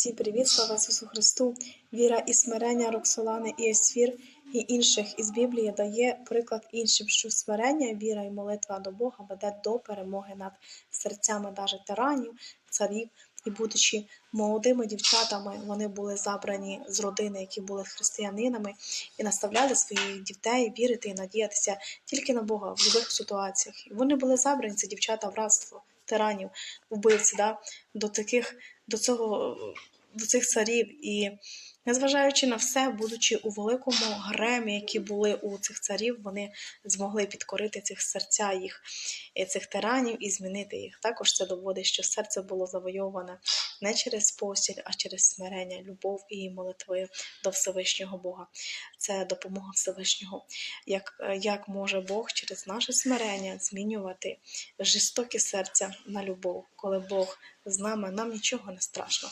Всім привіт, слава Ісусу Христу! Віра і смирення Роксолани і Есфір і інших із Біблії дає приклад іншим, що смирення, віра і молитва до Бога веде до перемоги над серцями навіть тиранів, царів. І будучи молодими дівчатами, вони були забрані з родини, які були християнинами, і наставляли своїх дітей вірити і надіятися тільки на Бога в будь-яких ситуаціях. І вони були забрані, це дівчата в рабство, тиранів, вбивці, да? до таких, до цього, до цих царів. І незважаючи на все, будучи у великому гремі, які були у цих царів, вони змогли підкорити цих серця їх, е, цих тиранів і змінити їх. Також це доводить, що серце було завойоване не через постіль, а через смирення, любов і молитви до Всевишнього Бога. Це допомога Всевишнього. Як, як може Бог через наше смирення змінювати жорстокі серця на любов, коли Бог з нами, нам нічого не страшно.